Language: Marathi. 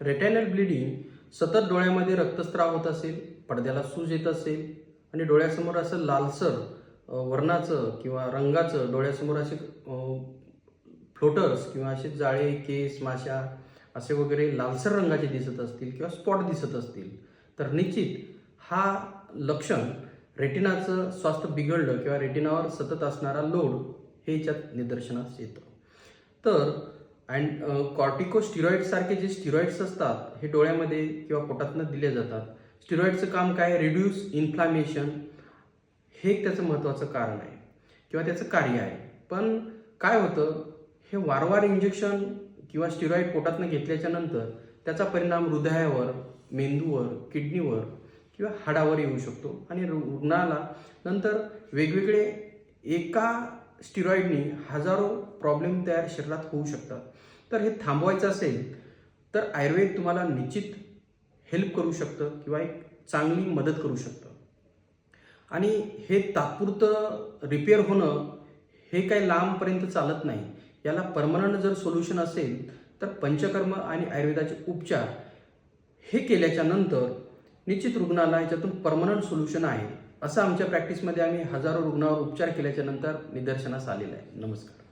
रेटायनल ब्लिडिंग सतत डोळ्यामध्ये रक्तस्राव होत असेल पडद्याला सूज येत असेल आणि डोळ्यासमोर असं लालसर वर्णाचं किंवा रंगाचं डोळ्यासमोर असे फ्लोटर्स किंवा असे जाळे केस माशा असे वगैरे लालसर रंगाचे दिसत असतील किंवा स्पॉट दिसत असतील. तर निश्चित हा लक्षण रेटिनाचं स्वास्थ्य बिघडलं किंवा रेटिनावर सतत असणारा लोड हे याच्यात निदर्शनास येतं. तर अँड कॉर्टिको uh, सारखे जे स्टिरॉइड्स असतात हे डोळ्यामध्ये किंवा पोटातनं दिले जातात. स्टिरॉइडचं काम काय? रिड्यूस इन्फ्लामेशन हे एक त्याचं महत्त्वाचं कारण आहे. किंवा त्याचं कार्य आहे. पण काय होतं? हे वारंवार इंजेक्शन किंवा स्टिरॉइड पोटातनं घेतल्याच्या नंतर त्याचा परिणाम हृदयावर मेंदूवर किडनीवर किंवा हाडावर येऊ शकतो. आणि रुग्णाला नंतर वेगवेगळे एका स्टिरॉईडने हजारो प्रॉब्लेम तयार शरीरात होऊ शकतात. तर हे थांबवायचं असेल तर आयुर्वेद तुम्हाला निश्चित हेल्प करू शकतं किंवा एक चांगली मदत करू शकतं. आणि हे तात्पुरतं रिपेअर होणं हे काही लांबपर्यंत चालत नाही. याला परमनंट जर सोल्युशन असेल तर पंचकर्म आणि आयुर्वेदाचे उपचार हे केल्याच्यानंतर निश्चित रुग्णाला याच्यातून परमनंट सोल्युशन आहे. असं आमच्या प्रॅक्टिसमध्ये आम्ही हजारो रुग्णावर उपचार केल्याच्यानंतर निदर्शनास आलेलं आहे. नमस्कार.